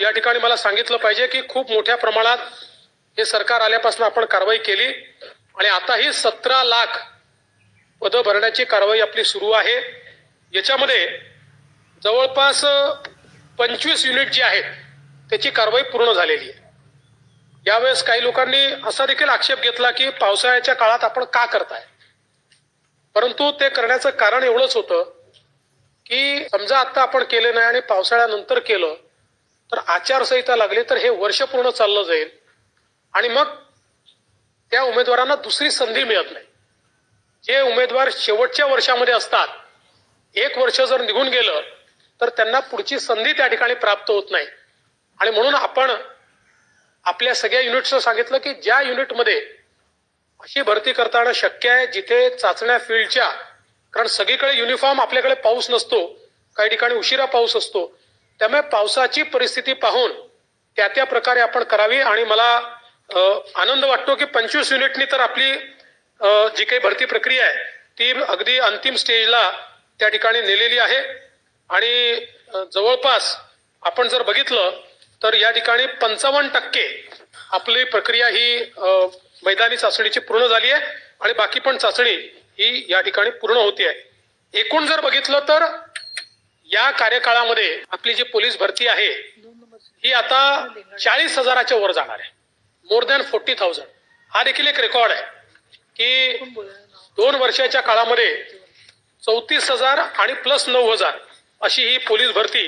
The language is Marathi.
या ठिकाणी मला सांगितलं पाहिजे की खूप मोठ्या प्रमाणात हे सरकार आल्यापासून आपण कारवाई केली आणि आताही सतरा लाख पदं भरण्याची कारवाई आपली सुरू आहे. याच्यामध्ये जवळपास पंचवीस युनिट जी आहेत त्याची कारवाई पूर्ण झालेली आहे. यावेळेस काही लोकांनी असा देखील आक्षेप घेतला की पावसाळ्याच्या काळात आपण का करताय? परंतु ते करण्याचं कारण एवढंच होतं की समजा आता आपण केलं नाही आणि पावसाळ्यानंतर केलं तर आचारसंहिता लागली तर हे वर्ष पूर्ण चाललं जाईल. आणि मग त्या उमेदवारांना दुसरी संधी मिळत नाही. जे उमेदवार शेवटच्या वर्षामध्ये असतात एक वर्ष जर निघून गेलं तर त्यांना पुढची संधी त्या ठिकाणी प्राप्त होत नाही. आणि म्हणून आपण आपल्या सगळ्या युनिट्सनं सांगितलं की ज्या युनिटमध्ये अशी भरती करताना शक्य आहे जिथे चाचण्या फील्डच्या कारण सगळीकडे युनिफॉर्म आपल्याकडे पाऊस नसतो काही ठिकाणी उशिरा पाऊस असतो त्यामुळे पावसाची परिस्थिती पाहून त्या त्या प्रकारे आपण करावी आणि मला आनंद वाटतो की पंचवीस युनिटनी तर आपली जी काही भरती प्रक्रिया आहे ती अगदी अंतिम स्टेजला त्या ठिकाणी नेलेली आहे. आणि जवळपास आपण जर बघितलं तर या ठिकाणी पंचावन्न टक्के आपली प्रक्रिया ही मैदानी चाचणीची पूर्ण झाली आहे आणि बाकी पण चाचणी ही या ठिकाणी पूर्ण होती आहे. एकूण जर बघितलं तर या कार्यकाळामध्ये आपली जी पोलीस भरती आहे ही आता चाळीस हजाराच्या वर जाणार आहे. मोर दॅन फोर्टी थाउजंड हा देखील एक रेकॉर्ड आहे की दोन वर्षाच्या काळामध्ये चौतीस हजार आणि प्लस नऊ हजार अशी ही पोलीस भरती